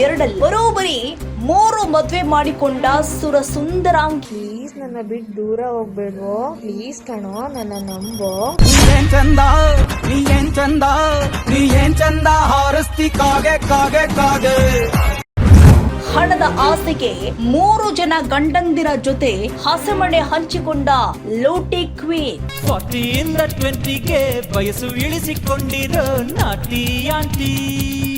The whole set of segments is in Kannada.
ಎರಡಲ್ಲಿ ಬರೋಬರಿ ಮೂರು ಮದ್ವೆ ಮಾಡಿಕೊಂಡ ಸುರ ಸುಂದರಾಂಗಿ ಪ್ಲೀಸ್ ನನ್ನ ಬಿಟ್ಟು ದೂರ ಹೋಗ್ಬೇಡ್ವೋ. ಪ್ಲೀಸ್ ಕಣೋ ನನ್ನ ನಂಬೋ. ಏನ್ ಚಂದ? ನೀ ಏನ್ ಚಂದ? ನೀ ಏನ್ ಚಂದ? ಹಾರಸ್ತಿ ಕಾಗೆ ಕಾಗೆ ಕಾಗೆ. ಹಣದ ಆಸೆಗೆ ಮೂರು ಜನ ಗಂಡಂದಿರ ಜೊತೆ ಹಸೆಮಣೆ ಹಂಚಿಕೊಂಡ ಲೋಟಿ ಕ್ವೀನ್. ಫಾರ್ಟಿಯಿಂದ ಟ್ವೆಂಟಿಗೆ ವಯಸ್ಸು ಇಳಿಸಿಕೊಂಡಿರೋ ನಾಟಿ ಆಂಟಿ.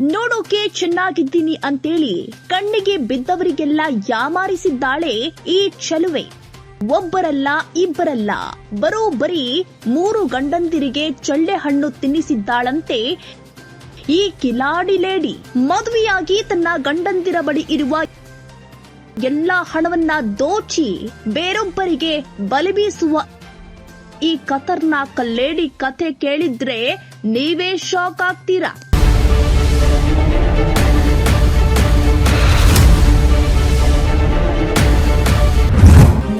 ನೋಡೋಕೆ ಚೆನ್ನಾಗಿದ್ದೀನಿ ಅಂತೇಳಿ ಕಣ್ಣಿಗೆ ಬಿದ್ದವರಿಗೆಲ್ಲ ಯಾಮಾರಿಸಿದ್ದಾಳೆ ಈ ಚಲುವೆ ಒಬ್ಬರಲ್ಲ, ಇಬ್ಬರಲ್ಲ. ಬರೋಬ್ಬರಿ ಮೂರು ಗಂಡಂದಿರಿಗೆ ಚಳ್ಳೆ ಹಣ್ಣು ತಿನ್ನಿಸಿದ್ದಾಳಂತೆ. ಈ ಕಿಲಾಡಿ ಲೇಡಿ ಮದುವೆಯಾಗಿ ತನ್ನ ಗಂಡಂದಿರ ಬಳಿ ಇರುವ ಎಲ್ಲಾ ಹಣವನ್ನ ದೋಚಿ ಬೇರೊಬ್ಬರಿಗೆ ಬಲಿಬೀಸುವ ಈ ಖತರ್ನಾಕ್ ಲೇಡಿ ಕಥೆ ಕೇಳಿದ್ರೆ ನೀವೇ ಶಾಕ್ ಆಗ್ತೀರಾ?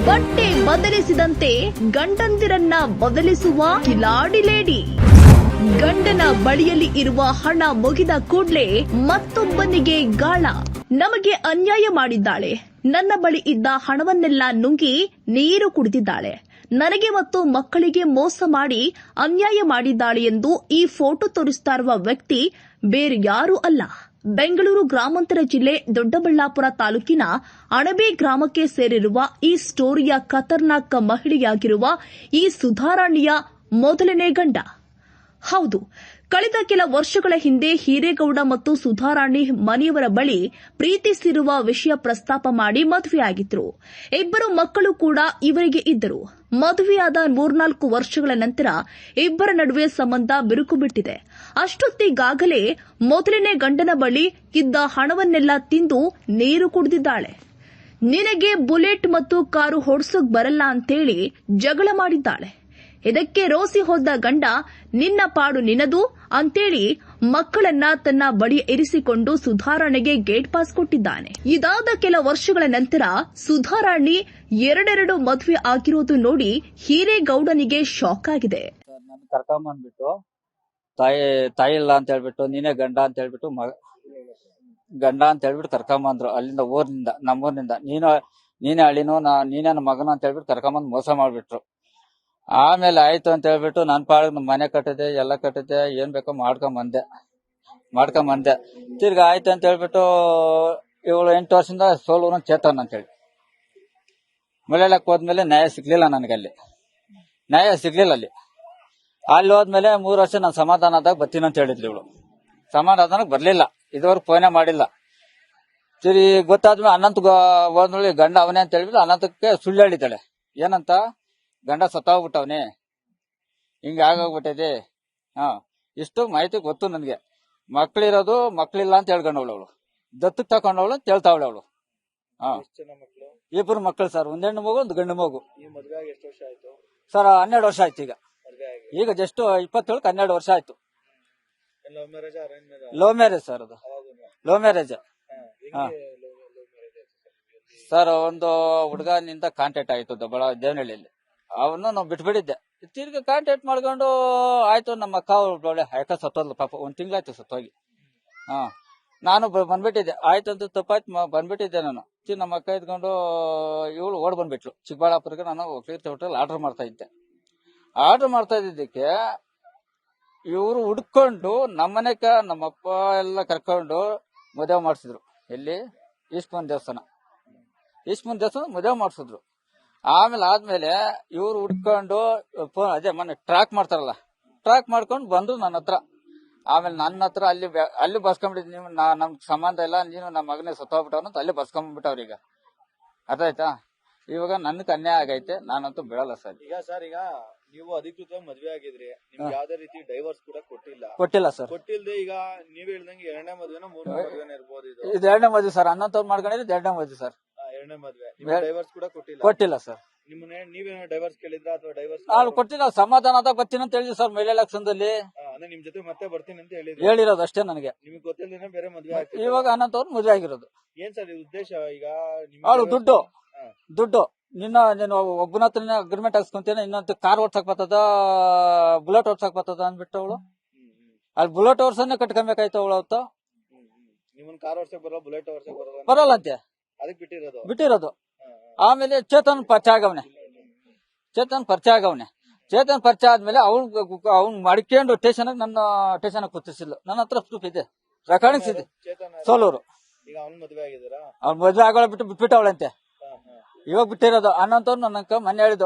ಬಟ್ಟೆ ಬದಲಿಸಿದಂತೆ ಗಂಡಂದಿರನ್ನ ಬದಲಿಸುವ ಕಿಲಾಡಿ ಲೇಡಿ. ಗಂಡನ ಬಳಿಯಲ್ಲಿ ಇರುವ ಹಣ ಮುಗಿದ ಕೂಡ್ಲೆ ಮತ್ತೊಬ್ಬನಿಗೆ ಗಾಳ. ನಮಗೆ ಅನ್ಯಾಯ ಮಾಡಿದ್ದಾಳೆ. ನನ್ನ ಬಳಿ ಇದ್ದ ಹಣವನ್ನೆಲ್ಲ ನುಂಗಿ ನೀರು ಕುಡಿದಿದ್ದಾಳೆ. ನನಗೆ ಮತ್ತು ಮಕ್ಕಳಿಗೆ ಮೋಸ ಮಾಡಿ ಅನ್ಯಾಯ ಮಾಡಿದ್ದಾಳೆ ಎಂದು ಈ ಫೋಟೋ ತೋರಿಸ್ತಾ ಇರುವ ವ್ಯಕ್ತಿ ಬೇರೆ ಯಾರೂ ಅಲ್ಲ. ಬೆಂಗಳೂರು ಗ್ರಾಮಾಂತರ ಜಿಲ್ಲೆ ದೊಡ್ಡಬಳ್ಳಾಪುರ ತಾಲೂಕಿನ ಅಣಬೆ ಗ್ರಾಮಕ್ಕೆ ಸೇರಿರುವ ಈ ಸ್ಟೋರಿಯ ಖತರ್ನಾಕ್ ಮಹಿಳೆಯಾಗಿರುವ ಈ ಸುಧಾರಾಣಿಯ ಮೊದಲನೇ ಗಂಡ. ಹೌದು, ಕಳೆದ ಕೆಲ ವರ್ಷಗಳ ಹಿಂದೆ ಹಿರೇಗೌಡ ಮತ್ತು ಸುಧಾರಾಣಿ ಮನೆಯವರ ಬಳಿ ಪ್ರೀತಿಸಿರುವ ವಿಷಯ ಪ್ರಸ್ತಾಪ ಮಾಡಿ ಮದುವೆಯಾಗಿದ್ರು. ಇಬ್ಬರು ಮಕ್ಕಳು ಕೂಡ ಇವರಿಗೆ ಇದ್ದರು. ಮದುವೆಯಾದ ಮೂರ್ನಾಲ್ಕು ವರ್ಷಗಳ ನಂತರ ಇಬ್ಬರ ನಡುವೆ ಸಂಬಂಧ ಬಿರುಕು ಬಿಟ್ಟಿದೆ. ಅಷ್ಟೊತ್ತಿಗಾಗಲೇ ಮೊದಲನೇ ಗಂಡನ ಬಳಿ ಇದ್ದ ಹಣವನ್ನೆಲ್ಲ ತಿಂದು ನೀರು ಕುಡಿದಿದ್ದಾಳೆ. ನಿನಗೆ ಬುಲೆಟ್ ಮತ್ತು ಕಾರು ಹೊಡ್ಸೋಕ್ ಬರಲ್ಲ ಅಂತೇಳಿ ಜಗಳ ಮಾಡಿದ್ದಾಳೆ. ಇದಕ್ಕೆ ರೋಸಿ ಹೋದ ಗಂಡ, ನಿನ್ನ ಪಾಡು ನಿನದು ಅಂತೇಳಿ ಮಕ್ಕಳನ್ನ ತನ್ನ ಬಳಿ ಇರಿಸಿಕೊಂಡು ಸುಧಾರಾಣಿಗೆ ಗೇಟ್ ಪಾಸ್ ಕೊಟ್ಟಿದ್ದಾನೆ. ಇದಾದ ಕೆಲ ವರ್ಷಗಳ ನಂತರ ಸುಧಾರಾಣಿ ಎರಡೆರಡು ಮದುವೆ ಆಗಿರೋದು ನೋಡಿ ಹೀರೇಗೌಡನಿಗೆ ಶಾಕ್ ಆಗಿದೆ. ಕರ್ಕೊಂಬಂದ್ಬಿಟ್ಟು ತಾಯಿ ತಾಯಿ ಇಲ್ಲ ಅಂತ ಹೇಳ್ಬಿಟ್ಟು, ನೀನೇ ಗಂಡ ಅಂತ ಹೇಳ್ಬಿಟ್ಟು ಗಂಡ ಅಂತ ಹೇಳ್ಬಿಟ್ಟು ಕರ್ಕೊಂಬಂದ್ರು ಅಲ್ಲಿಂದ ಊರಿನಿಂದ, ನಮ್ಮೂರಿನಿಂದ. ನೀನು, ನೀನೇ ಅಳಿನೋ, ನಾ, ನೀನೇ ಮಗನ ಅಂತ ಹೇಳ್ಬಿಟ್ಟು ಕರ್ಕೊಂಬಂದ್ ಮೋಸ ಮಾಡ್ಬಿಟ್ರು. ಆಮೇಲೆ ಆಯ್ತು ಅಂತ ಹೇಳ್ಬಿಟ್ಟು ನನ್ ನಮ್ ಮನೆ ಕಟ್ಟಿದೆ ಎಲ್ಲ ಕಟ್ಟಿದೆ ಏನ್ ಬೇಕೋ ಮಾಡ್ಕೊಂಡ್ ಬಂದೆ. ಮಾಡ್ಕೊಂಡ್ ಬಂದೆ. ತಿರ್ಗಾ ಆಯ್ತು ಅಂತ ಹೇಳ್ಬಿಟ್ಟು ಇವಳು ಎಂಟು ವರ್ಷದಿಂದ ಸೋಲೂನ ಚೇತನ್ ಅಂತ ಹೇಳಿ. ಮಲೆಯಾಳಕ್ ಹೋದ್ಮೇಲೆ ನ್ಯಾಯ ಸಿಗ್ಲಿಲ್ಲ ಅಲ್ಲಿ ನ್ಯಾಯ ಸಿಗ್ಲಿಲ್ಲ ಅಲ್ಲಿ. ಅಲ್ಲಿ ಹೋದ್ಮೇಲೆ ಮೂರು ವರ್ಷ ನಾನು ಸಮಾಧಾನದಾಗ ಬರ್ತೀನಿ ಅಂತ ಹೇಳಿದ್ಲು ಇವಳು. ಸಮಾಧಾನಕ್ಕೆ ಬರ್ಲಿಲ್ಲ. ಇದುವರೆಗೂ ಫೋನೇ ಮಾಡಿಲ್ಲ. ತಿರ್ಗಿ ಗೊತ್ತಾದ್ಮೇಲೆ ಅನಂತ ಹೋದ್ಮೇಲೆ ಗಂಡ ಅವನೇ ಅಂತ ಹೇಳ್ಬಿಟ್ಟು ಅನಂತಕ್ಕೆ ಸುಳ್ಳು ಹೇಳಿದ್ದಾಳೆ. ಏನಂತ? ಗಂಡ ಸತ್ತೋಗ್ಬಿಟ್ಟವನೇ. ಹಿಂಗ ಆಗೋಗ್ಬಿಟ್ಟಿದೆ ಹಾ ಇಷ್ಟು ಮಾಹಿತಿ ಗೊತ್ತು ನನ್ಗೆ. ಮಕ್ಳಿರೋದು ಮಕ್ಳಿಲ್ಲ ಅಂತ ಹೇಳ್ಕೊಂಡವಳು ಅವಳು. ದತ್ತು ತಕೊಂಡವಳು ಅಂತ ಹೇಳ್ತಾವಳೆ ಅವಳು. ಹಾ. ಇಬ್ರು ಮಕ್ಳು ಸರ್ ಒಂದೆಣ್ಣು ಮಗು ಒಂದು ಗಂಡು ಮಗು. ಸರ್ ಹನ್ನೆರಡು ವರ್ಷ ಆಯ್ತು ಈಗ. ಈಗ ಜಸ್ಟ್ ಇಪ್ಪತ್ತೇಳಕ್ಕೆ ಹನ್ನೆರಡು ವರ್ಷ ಆಯ್ತು. ಲವ್ ಮ್ಯಾರೇಜ್ ಸರ್ ಅದು. Love marriage. ಸರ್ ಒಂದು ಹುಡುಗನಿಂದ ಕಾಂಟ್ಯಾಕ್ಟ್ ಆಯ್ತು ದೊಬ್ಬಳ ದೇವನಹಳ್ಳಿಯಲ್ಲಿ. ಅವನು ನಾವು ಬಿಟ್ಬಿಟ್ಟಿದ್ದೆ. ತಿರ್ಗಿ ಕಾಂಟ್ಯಾಕ್ಟ್ ಮಾಡ್ಕೊಂಡು, ಆಯ್ತು, ನಮ್ಮ ಅಕ್ಕ ಒಳ್ಳೆ ಯಾಕ ಸತ್ತೋದ್ಲು ಪಾಪ, ಒಂದ್ ತಿಂಗಳಾಯ್ತು ಸತ್ತೋಗಿ. ಹಾ. ನಾನು ಬಂದ್ಬಿಟ್ಟಿದ್ದೆ. ಆಯ್ತು ಅಂತ ತಪ್ಪಾಯ್ತು ಬಂದ್ಬಿಟ್ಟಿದ್ದೆ ನಾನು. ನಮ್ಮ ಅಕ್ಕ ಇದ್ಕೊಂಡು, ಇವಳು ಓಡ್ ಬಂದ್ಬಿಟ್ಲು. ಚಿಕ್ಕಬಳ್ಳಾಪುರಕ್ಕೆ ನಾನು ಕೀರ್ತಿ ಹೋಟೆಲ್ ಆರ್ಡರ್ ಮಾಡ್ತಾ ಇದ್ದೆ. ಆರ್ಡರ್ ಮಾಡ್ತಾ ಇದ್ದಿದ್ದಕ್ಕೆ, ಇವರು ಹುಡ್ಕೊಂಡು ನಮ್ಮನೆಕ ನಮ್ಮಪ್ಪ ಎಲ್ಲ ಕರ್ಕೊಂಡು ಮದುವೆ ಮಾಡಿಸಿದ್ರು. ಎಲ್ಲಿ? ಈಶ್ಮನ್ ದೇವಸ್ಥಾನ. ಈಶ್ಮನ್ ದೇವಸ್ಥಾನ ಮದುವೆ ಮಾಡಿಸಿದ್ರು. ಆಮೇಲೆ ಆದ್ಮೇಲೆ ಇವ್ರು ಹುಡ್ಕೊಂಡು ಫೋನ್ ಅದೇ ಮೊನ್ನೆ ಟ್ರ್ಯಾಕ್ ಮಾಡ್ತಾರಲ್ಲ ಟ್ರ್ಯಾಕ್ ಮಾಡ್ಕೊಂಡು ಬಂದ್ರು ನನ್ನ ಹತ್ರ. ಆಮೇಲೆ ನನ್ನ ಹತ್ರ ಅಲ್ಲಿ ಅಲ್ಲಿ ಬಸ್ಕೊಂಡ್ಬಿಟ್ಟಿದ್ ನೀವು ನಮ್ ಸಂಬಂಧ ಇಲ್ಲ ನೀನು ನಮ್ಮ ಮಗನೇ ಸತ್ತೋಗ್ಬಿಟ್ಟವನು ಅಂತ ಅಲ್ಲಿ ಬಸ್ಕೊಂಡ್ಬಿಟ್ಟವ್ರ ಈಗ. ಅರ್ಥ ಆಯ್ತಾ? ಇವಾಗ ನನ್ಗೆ ಅನ್ಯಾಯ ಆಗೈತೆ ನಾನಂತೂ ಬಿಡಲ್ಲ ಸರ್. ಈಗ ಸರ್ ಈಗ ನೀವು ಅಧಿಕೃತ ಮದ್ವೆ ಆಗಿದ್ರಿ ನಿಮ್ಗೆ ಯಾವ್ದೇ ರೀತಿ ಡೈವರ್ಸ್ ಕೂಡ ಕೊಟ್ಟಿಲ್ಲ. ಕೊಟ್ಟಿಲ್ಲ ಸರ್. ಕೊಟ್ಟಿಲ್ಲದೆ ಈಗ ನೀವ್ ಹೇಳ್ದಂಗೆ ಎರಡನೇ ಮದ್ವೆನ ಮೂರನೇ ಮದ್ವೆನ ಇರ್ಬೋದು ಇದು. ಎರಡನೇ ಮದುವೆ ಸರ್ ಹನ್ನೊಂದು ಮಾಡ್ಕೊಂಡಿದ್ದು ಎರಡನೇ ಮದುವೆ ಸರ್. ಎರಡನೇ ಮದ್ವೆ. ನಿಮ್ಗೆ ಡೈವರ್ಸ್ ಕೂಡ ಕೊಟ್ಟಿಲ್ಲ. ಕೊಟ್ಟಿಲ್ಲ ಸರ್ ನಿಮ್ಮನ್ನ ನೀವೇನೋ ಡೈವರ್ಸ್ ಕೇಳಿದ್ರ ಅಥವಾ ಡೈವರ್ಸ್ ನಾನು ಕೊಟ್ಟಿಲ್ಲ ಸಮಾಧಾನದಾಗ ಬರ್ತೀನಿ ಅಂತ ಹೇಳಿದ್ವಿ ಸರ್ ಮೇಲೆ ಲಕ್ಷಣದಲ್ಲಿ ಅಂದ್ರೆ ನಿಮ್ ಜೊತೆ ಮತ್ತೆ ಬರ್ತೀನಿ ಅಂತ ಹೇಳಿದ್ರು. ಹೇಳಿರೋದು ಅಷ್ಟೇ ನನಗೆ. ನಿಮ್ಗೆ ಗೊತ್ತಿಲ್ಲದೇನೆ ಬೇರೆ ಮದ್ವೆ ಆಗ್ತಿದೆ ಇವಾಗ ಅನಂತವ್ರು ಮದುವೆ ಆಗಿರೋದು. ಏನ್ ಸರ್ ಇದು ಉದ್ದೇಶ ಈಗ ನಿಮ್ಗೆ ಅವಳು ದುಡ್ಡು. ಹಾ. ದುಡ್ಡು. ನಿನ್ನ ನೀನು ಒಬ್ಬನ ಹತ್ರ ಅಗ್ರಿಮೆಂಟ್ ಹಾಕ್ಸ್ಕೊಂತೀನಿ ಇನ್ನೊಂದು ಕಾರ್ ಓಡ್ಸಕ್ ಬರ್ತದ ಬುಲೆಟ್ ಓಡ್ಸಕ್ ಬರ್ತದ ಅಂದ್ಬಿಟ್ಟು ಅವಳು. ಹ್ಮ್, ಹ್ಮ್. ಅಲ್ಲಿ ಬುಲೆಟ್ ಓಡ್ಸನ್ನೇ ಕಟ್ಕೊಬೇಕಾಯ್ತು ಅವಳು ಅವತ್ತು. ನಿಮ್ಮನ್ನ ಕಾರ್ ಓಡ್ಸಕ್ ಬರೋ ಬುಲೆಟ್ ಓಡ್ಸಕ್ ಬರಲ್ಲ ಅಂತ. ಬರಲ್ಲ ಅಂತೆ. ಅದಕ್ಕೆ ಬಿಟ್ಟಿರೋದು. ಆಮೇಲೆ ಚೇತನ್ ಪರಿಚಯ ಆಗವನೆ. ಚೇತನ್ ಪರಿಚಯ ಆಗವನೆ. ಚೇತನ್ ಪರಿಚಯ ಆದ್ಮೇಲೆ ಅವ್ನ್ ಅವ್ನ್ ಮಡ್ಕೊಂಡು ಸ್ಟೇಷನ್ ನನ್ನ ಸ್ಟೇಷನ್ ಕೂತಿಸಿಲ್ಲ ನನ್ನ ಹತ್ರ ಪ್ರೂಫ್ ಇದೆ. ರೆಕಾರ್ಡಿಂಗ್ಸ್ ಇದೆ? ಸೋಲೂರು. ಅವ್ನ್ ಮದ್ವೆ ಆಗೋಳ ಬಿಟ್ಟು ಬಿಟ್ಬಿಟ್ಟವಳಂತೆ. ಇವಾಗ ಬಿಟ್ಟಿರೋದು ಅನ್ನಂತವ್ರು ನನ್ನ ಮನೆ ಮೊನ್ನೆ ಹೇಳಿದ್ದು.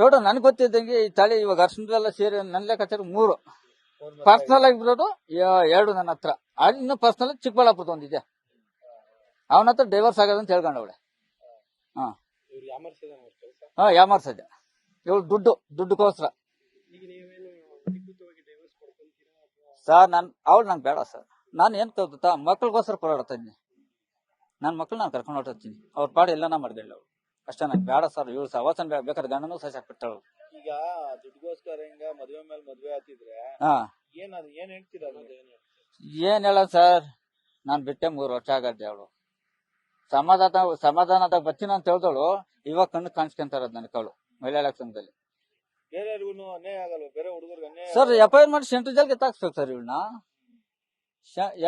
ನೋಡು ನನ್ಗೆ ಗೊತ್ತಿದ್ದಂಗೆ ಈ ತಳಿ ಇವಾಗ ಅರ್ಶನದೆಲ್ಲ ಸೇರಿ ನನ್ನ ಲೆಕ್ಕಾಚಾರ ಮೂರು. ಪರ್ಸನಲ್ ಆಗಿ ಬಿಡೋದು ಯ- ಎರಡು ನನ್ನ ಹತ್ರ. ಅದು ಇನ್ನು ಪರ್ಸನಲ್ ಚಿಕ್ಕಬಳ್ಳಾಪುರದ ಒಂದಿದೆ ಅವನ ಹತ್ರ ಡೈವರ್ಸ್ ಆಗೋದಂತ ಹೇಳ್ಕೊಂಡವಳೆ ಹಾ. ಕೆಲ್ಸ? ಹಾ ಯಾಮಾರ್ಸದೆ ಇವಳು ದುಡ್ಡು ದುಡ್ಡುಗೋಸ್ಕರ. ಸರ್ ನಾನು ಅವಳು ನಂಗೆ ಬೇಡ ಸರ್. ನಾನು ಏನ್ ಗೊತ್ತಾ ಮಕ್ಳಿಗೋಸ್ಕರ ಕೊರಾಡ್ತಾ ಇದ್ದೀನಿ. ನನ್ನ ಮಕ್ಳು ನಾನು ಕರ್ಕೊಂಡು ಹೊರಟಿರ್ತೀನಿ ಅವ್ರ ಪಾಡು ಎಲ್ಲ ನಾನು ಮಾಡ್ದೇಳ ಅವಳು. ಅಷ್ಟೇ ನಂಗೆ ಬೇಡ ಸರ್. ಇವಳು ಸವಾಸನ ಬೇಕಾದ್ರೆ ಗಂಡನೂ ಸಹ ಸಾಕ್ಬಿಟ್ಟಳು ಈಗ ದುಡ್ಡುಗೋಸ್ಕರ ಹಿಂಗ ಮದುವೆ ಮೇಲೆ ಮದುವೆ ಆತಿದ್ರೆ ಹಾ. ಏನ್ ಅದು ಏನ್ ಹೇಳ್ತೀರಾ ಏನ್? ಹೇಳ ಸರ್? ನಾನು ಬಿಟ್ಟೆ ಮೂರು ವರ್ಷ ಆಗತ್ತೆ ಅವಳು ಸಮಾಧಾನ ಸಮಾಧಾನದಾಗ ಬರ್ತೀನಿ ಅಂತ ಹೇಳ್ದವಳು ಇವಾಗ ಕಣ್ಣು ಕಾಣಿಸ್ಕೊಂತ ಇರೋದು ಕಳು ಮಹಿಳಾ ಸಂಘದಲ್ಲಿ ಬೇರೆಯವ್ರಿಗೂ ಅನ್ಯಾಯ ಆಗಲ್ವಾ? ಬೇರೆ ಹುಡುಗರಿಗೆ ಅನ್ಯಾಯ ಸರ್ ಎಫ್ ಐ ಆರ್ ಮಾಡಿ ಸೆಂಟ್ರಲ್ ಜೈಲ್ಗೆ ಎತ್ತಾಕ್ಸ್ಬೇಕು ಸರ್ ಇವಳನ್ನ.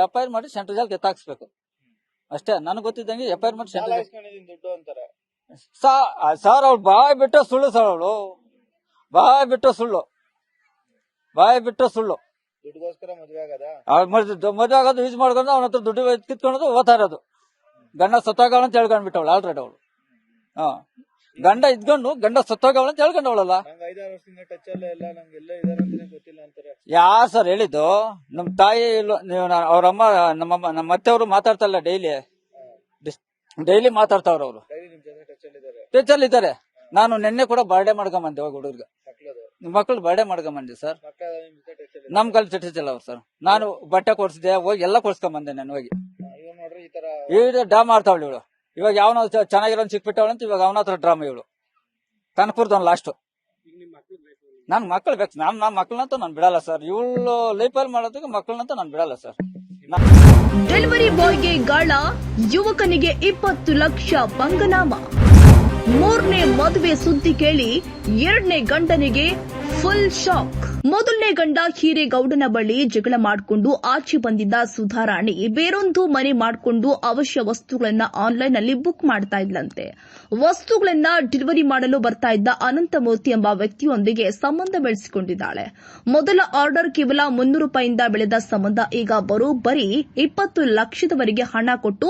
ಎಫ್ ಐ ಆರ್ ಮಾಡಿ ಸೆಂಟ್ರಲ್ ಜೈಲ್ಗೆ ಎತ್ತಾಕ್ಸ್ಬೇಕು ಅಷ್ಟೇ ನನಗೆ ಗೊತ್ತಿದ್ದಂಗೆ ಎಫ್ ಐ ಆರ್ ಮಾಡಿ ಸೆಂಟ್ರಲ್ ದುಡ್ಡು ಅಂತಾರೆ. ಸರ್ ಅವ್ಳು ಬಾಯ್ ಬಿಟ್ಟು ಸುಳ್ಳು ಸರ್ ಅವಳು. ಬಾಯ್ ಬಿಟ್ಟು ಸುಳ್ಳು. ಬಾಯ್ ಬಿಟ್ಟು ಸುಳ್ಳು. ದುಡ್ಡುಗೋಸ್ಕರ ಮದ್ವೆ ಆಗದ? ಮದ್ವೆ ಯೂಸ್ ಮಾಡ್ಕೊಂಡು ಅವನ ಹತ್ರ ದುಡ್ಡು ಕಿತ್ಕೊಂಡು ಓದ್ತಾ ಇರೋದು. ಗಂಡ ಸತ್ತೋಗವಳ ಅಂತ ಹೇಳ್ಕೊಂಡ್ಬಿಟ್ಟವಳು ಆಲ್ರೆಡಿ ಅವಳು. ಹಾ. ಗಂಡ ಇದ್ಕೊಂಡು ಗಂಡ ಸತ್ತೋಗವಳ ಅಂತ ಹೇಳ್ಕೊಂಡವಳಲ್ಲ. ನಂಗೆ ಐದಾರು ವರ್ಷದಿಂದ ಟಚ್ ಅಲ್ಲೇ ಇಲ್ಲ ನಂಗೆ ಎಲ್ಲ ಇದಾರೆ ಅಂತಾನೆ ಗೊತ್ತಿಲ್ಲ ಅಂತಾರೆ. ಯಾ ಸರ್ ಹೇಳಿದ್ದು ನಮ್ ತಾಯಿ ಅವ್ರಮ್ಮ ನೀವು ಅವ್ರ ಅಮ್ಮ ನಮ್ಮಮ್ಮ ನಮ್ಮ ಅತ್ತೆಯವರು ಮಾತಾಡ್ತಾರಲ್ಲ ಡೈಲಿ. ಡೈಲಿ ಮಾತಾಡ್ತಾವ್ರ ಅವರು. ಟಚ್ ಅಲ್ಲಿ ಇದ್ದಾರೆ ನಾನು ನಿನ್ನೆ ಕೂಡ ಬರ್ಡೇ ಮಾಡ್ಕೊಂಬಂದೆ ಹೋಗಿ ಹುಡುಗರಿಗೆ. ನಿಮ್ಮ ಮಕ್ಕಳು ಬರ್ಡೇ ಮಾಡ್ಕೊಂಬಂದೆ ಸರ್. ನಿಮ್ ಕಲ್ ಚಟಿಸಿಲ್ಲ ಅವ್ರು ಸರ್ ನಾನು ಬಟ್ಟೆ ಕೊಡ್ಸಿದೆ ಹೋಗಿ ಎಲ್ಲ ಕೊಡ್ಸ್ಕೊಂಬಂದೆ ನಾನು ಹೋಗಿ. ಇವ್ ನೋಡ್ರಿ ಈ ತರ ಈಗ ಡ್ರಾ ಮಾಡ್ತಾವಳು ಇವಳು. ಇವಾಗ ಯಾವ ಚೆನ್ನಾಗಿರೋ ಸಿಕ್ಬಿಟ್ಟವಳು ಅಂತ ಇವಾಗ ಅವನ ಹತ್ರ ಡ್ರಾಮಾ ಇವಳು. ಕನಕಪುರದವನ್ ಲಾಸ್ಟ್ ನನ್ ಮಕ್ಳು ಬೇಕು. ನಾನ್ ನನ್ನ ಮಕ್ಳನ್ನಂತೂ ನಾನು ಬಿಡಲ್ಲ ಸರ್ ಇವಳು ಲೈಫಲ್ಲಿ ಮಾಡೋದಕ್ಕೆ ಮಕ್ಳನ್ನಂತೂ ನಾನು ಬಿಡಲ್ಲ ಸರ್ ಡೆಲಿವರಿ ಬಾಯ್ಗೆ ಗಾಳ ಯುವಕನಿಗೆ ಇಪ್ಪತ್ತು ಲಕ್ಷ ಬಂಗನಾಮ. ಮೂರನೇ ಮದುವೆ ಸುದ್ದಿ ಕೇಳಿ ಎರಡನೇ ಗಂಡನಿಗೆ ಫುಲ್ ಶಾಕ್ ಮೊದಲನೇ ಗಂಡ ಹೀರೇಗೌಡನ ಬಳಿ ಜಗಳ ಮಾಡಿಕೊಂಡು ಆಚೆ ಬಂದಿದ್ದ ಸುಧಾರಾಣಿ ಬೇರೊಂದು ಮನೆ ಮಾಡಿಕೊಂಡು ಅವಶ್ಯ ವಸ್ತುಗಳನ್ನ ಆನ್ಲೈನ್ನಲ್ಲಿ ಬುಕ್ ಮಾಡ್ತಾ ಇದ್ಲಂತೆ. ವಸ್ತುಗಳನ್ನ ಡೆಲಿವರಿ ಮಾಡಲು ಬರ್ತಾ ಇದ್ದ ಅನಂತಮೂರ್ತಿ ಎಂಬ ವ್ಯಕ್ತಿಯೊಂದಿಗೆ ಸಂಬಂಧ ಬೆಳೆಸಿಕೊಂಡಿದ್ದಾಳೆ. ಮೊದಲ ಆರ್ಡರ್ ಕೇವಲ ಮುನ್ನೂರು ರೂಪಾಯಿಂದ ಬೆಳೆದ ಸಂಬಂಧ, ಈಗ ಬರೋಬ್ಬರಿ ಇಪ್ಪತ್ತು ಲಕ್ಷದವರೆಗೆ ಹಣ ಕೊಟ್ಟು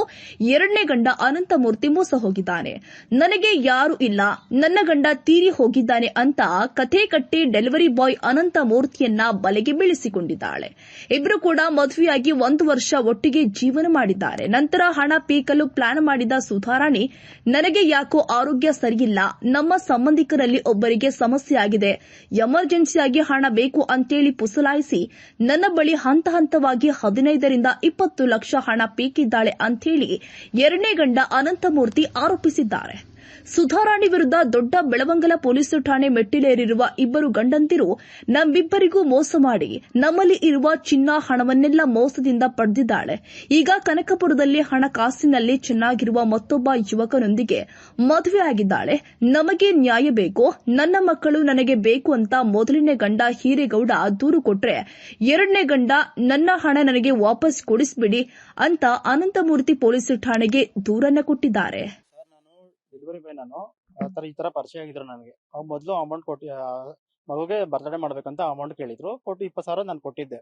ಎರಡನೇ ಗಂಡ ಅನಂತಮೂರ್ತಿ ಮೋಸ ಹೋಗಿದ್ದಾನೆ. ನನಗೆ ಯಾರು ಇಲ್ಲ, ನನ್ನ ಗಂಡ ತೀರಿ ಹೋಗಿದ್ದಾನೆ ಅಂತ ಕಥೆ ಕಟ್ಟಿ ಡೆಲಿವರಿ ಬಾಯ್ ಅನಂತ ಮೂರ್ತಿಯನ್ನ ಬಲೆಗೆ ಬೀಳಿಸಿಕೊಂಡಿದ್ದಾಳೆ. ಇಬ್ರು ಕೂಡ ಮದುವೆಯಾಗಿ ಒಂದು ವರ್ಷ ಒಟ್ಟಿಗೆ ಜೀವನ ಮಾಡಿದ್ದಾರೆ. ನಂತರ ಹಣ ಪೀಕಲು ಪ್ಲಾನ್ ಮಾಡಿದ ಸುಧಾರಾಣಿ, ನನಗೆ ಯಾಕೋ ಆರೋಗ್ಯ ಸರಿಯಿಲ್ಲ. ನಮ್ಮ ಸಂಬಂಧಿಕರಲ್ಲಿ ಒಬ್ಬರಿಗೆ ಸಮಸ್ಯೆ ಆಗಿದೆ. ಎಮರ್ಜೆನ್ಸಿಯಾಗಿ ಹಣ ಬೇಕು ಅಂತೇಳಿ ಪುಸಲಾಯಿಸಿ ನನ್ನ ಬಳಿ ಹಂತ ಹಂತವಾಗಿ ಹದಿನೈದರಿಂದ ಇಪ್ಪತ್ತು ಲಕ್ಷ ಹಣ ಪೀಕಿದ್ದಾಳೆ ಅಂತೇಳಿ ಎರಡನೇ ಗಂಡ ಅನಂತಮೂರ್ತಿ ಆರೋಪಿಸಿದ್ದಾರೆ. ಸುಧಾರಾಣಿ ವಿರುದ್ಧ ದೊಡ್ಡ ಬೆಳವಂಗಲ ಪೊಲೀಸ್ ಠಾಣೆ ಮೆಟ್ಟಿಲೇರಿರುವ ಇಬ್ಬರು ಗಂಡಂತಿರು ನಮ್ಮಿಬ್ಬರಿಗೂ ಮೋಸ ಮಾಡಿ ನಮ್ಮಲ್ಲಿ ಇರುವ ಚಿನ್ನ ಹಣವನ್ನೆಲ್ಲ ಮೋಸದಿಂದ ಪಡೆದಿದ್ದಾಳೆ. ಈಗ ಕನಕಪುರದಲ್ಲಿ ಹಣಕಾಸಿನಲ್ಲಿ ಚೆನ್ನಾಗಿರುವ ಮತ್ತೊಬ್ಬ ಯುವಕನೊಂದಿಗೆ ಮದುವೆಯಾಗಿದ್ದಾಳೆ ನಮಗೆ ನ್ಯಾಯ ಬೇಕು? ನನ್ನ ಮಕ್ಕಳು ನನಗೆ ಬೇಕು ಅಂತ ಮೊದಲನೇ ಗಂಡ ಹೀರೇಗೌಡ ದೂರು ಕೊಟ್ರೆ ಎರಡನೇ ಗಂಡ ನನ್ನ ಹಣ ನನಗೆ ವಾಪಸ್ ಕೊಡಿಸ್ಬಿಡಿ ಅಂತ ಅನಂತಮೂರ್ತಿ ಪೊಲೀಸ್ ಠಾಣೆಗೆ ದೂರನ್ನ ಕೊಟ್ಟಿದ್ದಾರೆ. ಡೆಲಿವರಿ ಬಾಯ್ ನಾನು. ಆ ಥರ ಈ ತರ ಪರಿಚಯ ಆಗಿದ್ರು ನನಗೆ. ಅವ್ ಮೊದಲು ಅಮೌಂಟ್ ಕೊಟ್ಟು ಮಗುಗೆ ಬರ್ತ್ಡೇ ಮಾಡ್ಬೇಕಂತ ಅಮೌಂಟ್ ಕೇಳಿದ್ರು. ಕೊಟ್ಟು ಇಪ್ಪತ್ತು ಸಾವಿರ ನಾನು ಕೊಟ್ಟಿದ್ದೆ.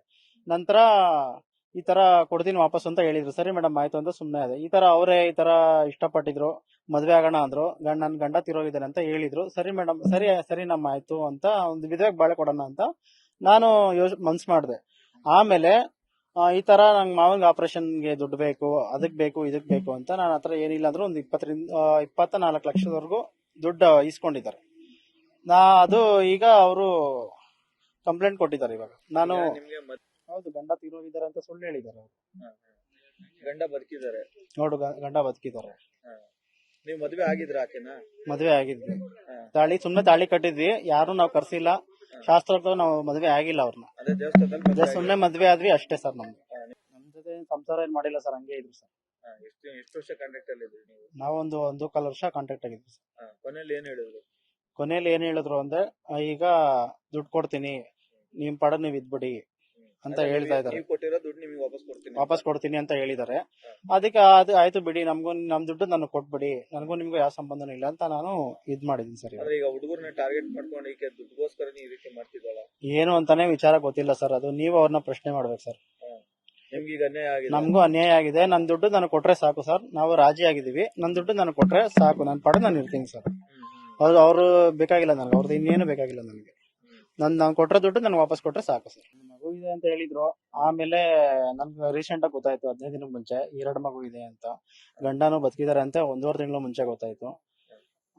ನಂತರ ಈ ತರ ಕೊಡ್ತೀನಿ ವಾಪಸ್ ಅಂತ ಹೇಳಿದ್ರು. ಸರಿ ಮೇಡಮ್ ಆಯ್ತು ಅಂತ ಸುಮ್ಮನೆ ಅದೇ ಈ ತರ ಅವರೇ ಈ ತರ ಇಷ್ಟಪಟ್ಟಿದ್ರು, ಮದ್ವೆ ಆಗೋಣ ಅಂದ್ರು. ಗಂಡ, ನನ್ ಗಂಡ ತಿರೋಗಿದ್ದಾನೆ ಅಂತ ಹೇಳಿದ್ರು. ಸರಿ ಮೇಡಮ್ ಸರಿ ಸರಿ ನಮ್ಮ ಆಯ್ತು ಅಂತ, ಒಂದು ವಿಧವಾಗಿ ಬಾಳೆ ಕೊಡೋಣ ಅಂತ ನಾನು ಯೋಚ ಮನ್ಸ್ ಮಾಡಿದೆ. ಆಮೇಲೆ ಆ, ಈ ತರ ನಂಗೆ ಮಾವನ್ಗೆ ಆಪರೇಷನ್ಗೆ ದುಡ್ಡು ಬೇಕು ಅದಕ್ ಬೇಕು ಇದಕ್ ಬೇಕು ಅಂತ ನಾನು ಹತ್ರ ಏನಿಲ್ಲ ಅಂದ್ರೆ ಒಂದು ಇಪ್ಪತ್ತರಿಂದ ಆ, ಇಪ್ಪತ್ತ ನಾಲ್ಕು ಲಕ್ಷದವರೆಗೂ ದುಡ್ಡು ಇಸ್ಕೊಂಡಿದ್ದಾರೆ ನಾ ಅದು ಈಗ ಅವರು ಕಂಪ್ಲೇಂಟ್ ಕೊಟ್ಟಿದ್ದಾರೆ ಇವಾಗ. ನಾನು ಈಗ ನಿಮ್ಗೆ ಮದ್- ಹೌದು ಗಂಡ ತೀರೋಗಿದ್ದಾರೆ ಅಂತ ಸುಳ್ಳು ಹೇಳಿದ್ದಾರೆ ಅವ್ರು. ಗಂಡ ಬದುಕಿದ್ದಾರೆ. ನೋಡು ಗ- ಗಂಡ ಬದುಕಿದ್ದಾರೆ. ನೀವ್ ಮದ್ವೆ ಆಗಿದ್ರ ಆಕೆನ? ಮದ್ವೆ ಆಗಿದ್ವಿ. ತಾಳಿ ಸುಮ್ನೆ ತಾಳಿ ಕಟ್ಟಿದ್ವಿ ಯಾರು ನಾವು ಕರ್ಸಿಲ್ಲ. ಶಾಸ್ತ್ರ ನಾವು ಮದ್ವೆ ಆಗಿಲ್ಲ ಅವ್ರನ್ನ. ಜಸ್ಟ್ ಸುಮ್ನೆ ಮದ್ವೆ ಆದ್ವಿ ಅಷ್ಟೇ ಸರ್ ನಮ್ದು. ಹಾ. ನಮ್ ಜೊತೆ ಸಂಸಾರ ಏನ್ ಮಾಡಿಲ್ಲ ಸರ್ ಹಂಗೆ ಇದ್ವಿ ಸರ್. ಹಾ, ಎಷ್ಟು ಎಷ್ಟು ವರ್ಷ ಕಾಂಟ್ಯಾಕ್ಟ್ ಅಲ್ಲಿ ಇದ್ರಿ ನೀವು? ನಾವೊಂದು ಒಂದು ಕಾಲ ವರ್ಷ ಕಾಂಟ್ಯಾಕ್ಟ್ ಆಗಿದ್ವಿ ಸರ್. ಹಾ, ಕೊನೆಯಲ್ಲಿ ಏನ್ ಹೇಳಿದ್ರು? ಕೊನೆಯಲ್ಲಿ ಏನ್ ಹೇಳಿದ್ರು ಅಂದ್ರೆ ಈಗ ದುಡ್ಡು ಕೊಡ್ತೀನಿ ನಿಮ್ ಪಡ ನೀವ್ ಇದ್ಬಿಡಿ ಅಂತ ಹೇಳ್ತಾ ಇದ್ದಾರೆ. ನೀವು ಕೊಟ್ಟಿರೋ ದುಡ್ಡು ನಿಮಗೆ ವಾಪಸ್ ಕೊಡ್ತೀನಿ. ವಾಪಸ್ ಕೊಡ್ತೀನಿ ಅಂತ ಹೇಳಿದ್ದಾರೆ. ಅದಕ್ಕೆ ಅದು ಆಯ್ತು ಬಿಡಿ ನಮಗೂ ನಮ್ ದುಡ್ಡು ನನಗೆ ಕೊಟ್ಬಿಡಿ ನನಗೂ ನಿಮ್ಗೂ ಯಾವ ಸಂಬಂಧನೂ ಇಲ್ಲ ಅಂತ ನಾನು ಇದ್ ಮಾಡಿದೀನಿ ಸರ್ ಅಂದ್ರೆ ಈಗ ಹುಡುಗರನ್ನ ಟಾರ್ಗೆಟ್ ಮಾಡ್ಕೊಂಡು ಈಗ ದುಡ್ಡುಗೋಸ್ಕರ ಈ ರೀತಿ ಮಾಡ್ತಿದ್ದಾಳ ಏನು ಅಂತಾನೆ ವಿಚಾರ ಗೊತ್ತಿಲ್ಲ ಸರ್ ಅದು ನೀವು ಅವ್ರನ್ನ ಪ್ರಶ್ನೆ ಮಾಡ್ಬೇಕು ಸರ್. ನಿಮ್ಗೆ ಈಗ ಅನ್ಯಾಯ ಆಗಿದೆ. ನಮಗೂ ಅನ್ಯಾಯ ಆಗಿದೆ ನನ್ ದುಡ್ಡು ನನಗೆ ಕೊಟ್ರೆ ಸಾಕು ಸರ್ ನಾವು ರಾಜಿ ಆಗಿದೀವಿ ನನ್ ದುಡ್ಡು ನನಗೆ ಕೊಟ್ರೆ ಸಾಕು ನಾನು ಪಡೆದು ನಾನು ಇರ್ತೀನಿ ಸರ್. ಅವ್ರು ಅವರು ಬೇಕಾಗಿಲ್ಲ ನನಗೆ ಅವ್ರದ್ದು ಇನ್ನೇನು ಬೇಕಾಗಿಲ್ಲ ನನಗೆ. ನನ್ ನಾನು ಕೊಟ್ರೆ ದುಡ್ಡು ನನಗೆ ವಾಪಸ್ ಕೊಟ್ರೆ ಸಾಕು ಸರ್. ಮಗು ಇದೆ ಅಂತ ಹೇಳಿದ್ರು. ಆಮೇಲೆ ನಮ್ಗೆ ರೀಸೆಂಟ್ ಆಗಿ ಗೊತ್ತಾಯ್ತು ಹದಿನೈದು ದಿನ ಮುಂಚೆ ಎರಡು ಮಗು ಇದೆ ಅಂತ. ಗಂಡನು ಬದುಕಿದಾರೆ ಅಂತ ಒಂದೂವರೆ ತಿಂಗಳು ಮುಂಚೆ ಗೊತ್ತಾಯ್ತು.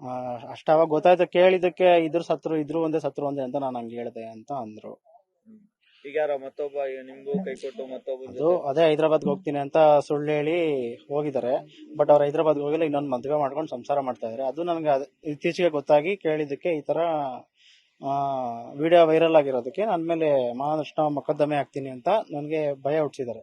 ಆ, ಅಷ್ಟಾವಾಗ ಗೊತ್ತಾಯ್ತು ಕೇಳಿದಕ್ಕೆ ಇದ್ರ ಸತ್ರು ಇದ್ರು ಒಂದೇ ಸತ್ರು ಒಂದೇ ಅಂತ ನಾನು ಹಂಗೆ ಹೇಳ್ದೆ ಅಂತ ಅಂದ್ರು. ಈಗ ಯಾರೋ ಮತ್ತೊಬ್ಬ ನಿಮ್ಗೂ ಕೈ ಕೊಟ್ಟು ಮತ್ತೊಬ್ಬ ಅದು ಅದೇ ಹೈದ್ರಾಬಾದ್ಗೆ ಹೋಗ್ತೀನಿ ಅಂತ ಸುಳ್ಳು ಹೇಳಿ ಹೋಗಿದ್ದಾರೆ ಬಟ್ ಅವ್ರು ಹೈದ್ರಾಬಾದ್ಗೆ ಹೋಗಿಲ್ಲ ಇನ್ನೊಂದು ಮದ್ವೆ ಮಾಡ್ಕೊಂಡು ಸಂಸಾರ ಮಾಡ್ತಾ ಇದಾರೆ. ಅದು ನನಗೆ ಅದ್- ಇತ್ತೀಚೆಗೆ ಗೊತ್ತಾಗಿ ಕೇಳಿದಕ್ಕೆ ಈ ತರ ವಿಡಿಯೋ ವೈರಲ್ ಆಗಿರೋದಕ್ಕೆ ನನ್ನ ಮೇಲೆ ಮಾನನಷ್ಟ ಮೊಕದ್ದಮೆ ಆಗ್ತೀನಿ ಅಂತ ನನಗೆ ಭಯ ಹುಟ್ಟಿಸಿದ್ದಾರೆ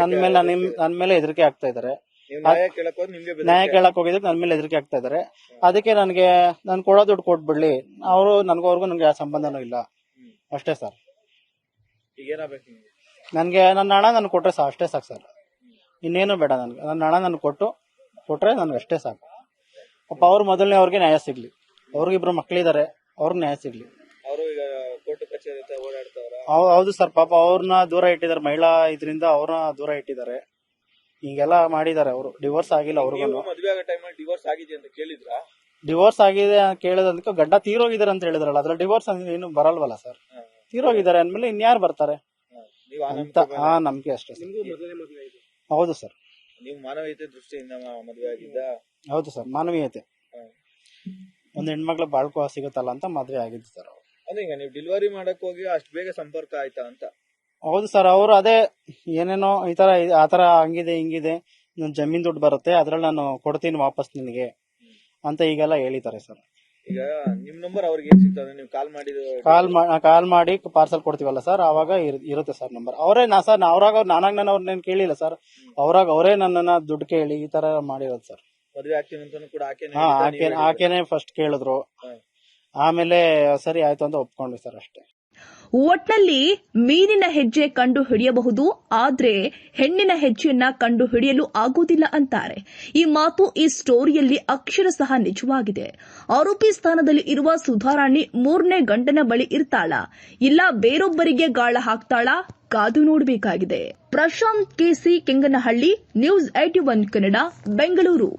ನನ್ನ ಮೇಲೆ ನನ್ನ ಮೇಲೆ ಹೆದರಿಕೆ ಆಗ್ತಾ ಇದಾರೆ ನೀವು ನ್ಯಾಯ ಕೇಳಕ್ ಹೋಗಿದ್ರೆ ಹೋಗಿದ್ದಕ್ಕೆ ನನ್ನ ಮೇಲೆ ಹೆದರಿಕೆ ಆಗ್ತಾ ಇದಾರೆ ಅದಕ್ಕೆ ನನಗೆ ನಾನು ಕೊಡೋ ದುಡ್ಡು ಕೊಟ್ಬಿಡ್ಲಿ. ಅವರು ನನ್ಗವ್ರಿಗೂ ನನಗೆ ಯಾವ ಸಂಬಂಧನೂ ಇಲ್ಲ. ಅಷ್ಟೇ ಸರ್. ನನಗೆ ನನ್ನ ಹಣ ನಾನು ಕೊಟ್ರೆ ಸಾಕು ಅಷ್ಟೇ ಸಾಕು ಸರ್. ಇನ್ನೇನು ಬೇಡ ನನ್ಗೆ. ನನ್ನ ಹಣ ನನ್ ಕೊಟ್ಟು ಕೊಟ್ರೆ ನನ್ಗೆ ಅಷ್ಟೇ ಸಾಕು. ಪಾಪ ಅವ್ರು ಮೊದಲನೇ ಅವ್ರಿಗೆ ನ್ಯಾಯ ಸಿಗ್ಲಿ. ಅವ್ರಿಗಿಬ್ರು ಮಕ್ಳಿದಾರೆ. ಅವ್ರಿಗೆ ನ್ಯಾಯ ಸಿಗ್ಲಿ ಅವರು ಈಗ ಕೋರ್ಟ್ ಕಚೇರಿ ಹತ್ರ ಓಡಾಡ್ತಾವ್ರ? ಹೌ- ಹೌದು ಸರ್ ಪಾಪ ಅವ್ರನ್ನ ದೂರ ಇಟ್ಟಿದ್ದಾರೆ. ಮಹಿಳಾ ಇದರಿಂದ ಅವ್ರನ್ನ ದೂರ ಇಟ್ಟಿದ್ದಾರೆ. ಹಿಂಗೆಲ್ಲ ಮಾಡಿದ್ದಾರೆ ಅವರು. ಡಿವೋರ್ಸ್ ಆಗಿಲ್ಲ ಅವ್ರಿಗೂ ನೀವು ಮದ್ವೆ ಆಗೋ ಟೈಮಲ್ಲಿ ಡಿವೋರ್ಸ್ ಆಗಿದೆ ಅಂತ ಕೇಳಿದ್ರ? ಡಿವೋರ್ಸ್ ಆಗಿದೆ ಅಂತ ಗಡ್ಡ ಗಂಡ ತೀರೋಗಿದ್ದಾರೆ ಅಂತ ಹೇಳಿದ್ರಲ್ಲ ಅದ್ರಲ್ಲಿ ಡಿವೋರ್ಸ್ ಏನು ಬರಲ್ವಲ್ಲ ಸರ್? ತೀರೋಗಿದ್ದಾರೆ ಅಂದ್ಮೇಲೆ ಇನ್ಯಾರು ಬರ್ತಾರೆ? ನೀವು ಅಂತ ನಂಬಿಕೆ ಆ ನಂಬಿಕೆ ಅಷ್ಟೇ ಸರ್. ಹೌದು ಸರ್. ನೀವು ಮಾನವೀಯತೆ ದೃಷ್ಟಿಯಿಂದ ಮ- ಮದ್ವೆ ಆಗಿದ್ದ? ಹೌದು ಸರ್ ಮಾನವೀಯತೆ. ಒಂದು ಹೆಣ್ಮಕ್ಳು ಬಾಳ್ಕೋ ಸಿಗುತ್ತಲ್ಲ ಅಂತ ಮದ್ವೆ ಆಗಿದ್ದು ಸರ್ ಅವ್ರು. ಈಗ ನೀವು ಡೆಲಿವರಿ ಮಾಡಕ್ ಹೋಗಿ ಅಷ್ಟ್ ಬೇಗ ಸಂಪರ್ಕ ಆಯ್ತಾ ಅಂತ? ಹೌದು ಸರ್ ಅವರು ಅದೇ ಏನೇನೋ ಈ ತರ ಆತರ ಆ ತರ ಹಂಗಿದೆ ಹಿಂಗಿದೆ ನನ್ ಜಮೀನ್ ದುಡ್ಡು ಬರುತ್ತೆ ಅದ್ರಲ್ಲಿ ನಾನು ಕೊಡ್ತೀನಿ ವಾಪಸ್ ನಿನ್ಗೆ ಅಂತ ಈಗೆಲ್ಲ ಹೇಳಿದ್ದಾರೆ ಸರ್ ಈಗ ನಿಮ್ ನಂಬರ್ ಅವ್ರಿಗೆ ಏನ್ ಸಿಗ್ತದೆ? ನೀವು ಕಾಲ್ ಮಾಡಿದ ಕಾಲ್ ಕಾಲ್ ಮಾಡಿ ಪಾರ್ಸಲ್ ಕೊಡ್ತೀವಲ್ಲ ಸರ್ ಅವಾಗ ಇರ್- ಇರುತ್ತೆ ಸರ್ ನಂಬರ್ ಅವರೇ ನಾ ಸರ್ ಅವ್ರಾಗ ನಾನಾಗ ನಾನು ಅವ್ರನ್ನ ಕೇಳಿಲ್ಲ ಸರ್ ಅವ್ರಾಗ ಅವರೇ ನನ್ನನ್ನ ದುಡ್ಡು ಕೇಳಿ ಈ ತರ ಮಾಡಿರೋದು ಸರ್ ಮದ್ವೆ ಆಗ್ತೀನಿ ಅಂತಾನು ಕೂಡ ಆಕೆ ಹಾ ಆಕೆ ಆಕೆನೆ ಫಸ್ಟ್ ಕೇಳಿದ್ರು. ಆಮೇಲೆ ಸರಿ ಆಯ್ತು ಅಂತ ಒಪ್ಕೊಂಡ್ವಿ ಸರ್ ಅಷ್ಟೇ. ಒಟ್ನಲ್ಲಿ ಮೀನಿನ ಹೆಜ್ಜೆ ಕಂಡು ಹಿಡಿಯಬಹುದು ಆದ್ರೆ ಹೆಣ್ಣಿನ ಹೆಜ್ಜೆಯನ್ನ ಕಂಡು ಹಿಡಿಯಲು ಆಗುವುದಿಲ್ಲ ಅಂತಾರೆ. ಈ ಮಾತು ಈ ಸ್ಟೋರಿಯಲ್ಲಿ ಅಕ್ಷರ ಸಹ ನಿಜವಾಗಿದೆ. ಆರೋಪಿ ಸ್ಥಾನದಲ್ಲಿ ಇರುವ ಸುಧಾರಾಣಿ ಮೂರನೇ ಗಂಡನ ಬಳಿ ಇರ್ತಾಳ. ಇಲ್ಲ ಬೇರೊಬ್ಬರಿಗೆ ಗಾಳ ಹಾಕ್ತಾಳ ಕಾದು ನೋಡಬೇಕಾಗಿದೆ. Prashant KC Kenganahalli news eighty one Kannada Bengaluru.